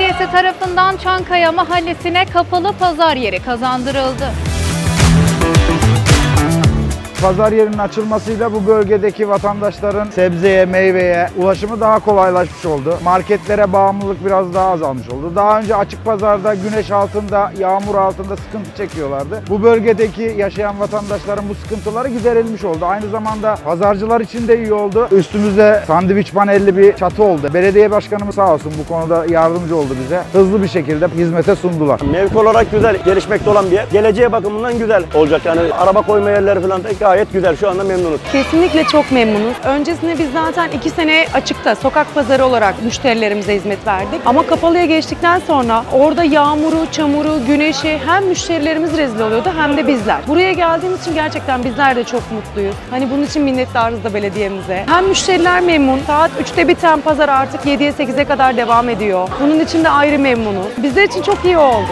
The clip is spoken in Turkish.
Belediyesi tarafından Çankaya Mahallesi'ne kapalı pazar yeri kazandırıldı. Pazar yerinin açılmasıyla bu bölgedeki vatandaşların sebzeye, meyveye ulaşımı daha kolaylaşmış oldu. Marketlere bağımlılık biraz daha azalmış oldu. Daha önce açık pazarda güneş altında, yağmur altında sıkıntı çekiyorlardı. Bu bölgedeki yaşayan vatandaşların bu sıkıntıları giderilmiş oldu. Aynı zamanda pazarcılar için de iyi oldu. Üstümüzde sandviç panelli bir çatı oldu. Belediye başkanımız sağ olsun bu konuda yardımcı oldu bize. Hızlı bir şekilde hizmete sundular. Mevki olarak güzel, gelişmekte olan bir yer. Geleceğe bakımından güzel olacak. Yani araba koyma yerleri falan da gayet güzel. Şu anda memnunuz. Kesinlikle çok memnunuz. Öncesinde biz zaten iki sene açıkta sokak pazarı olarak müşterilerimize hizmet verdik. Ama kapalıya geçtikten sonra orada yağmuru, çamuru, güneşi hem müşterilerimiz rezil oluyordu hem de bizler. Buraya geldiğimiz için gerçekten bizler de çok mutluyuz. Hani bunun için minnettarız da belediyemize. Hem müşteriler memnun. Saat 3'te biten pazar artık 7'ye 8'e kadar devam ediyor. Bunun için de ayrı memnunuz. Bizler için çok iyi oldu.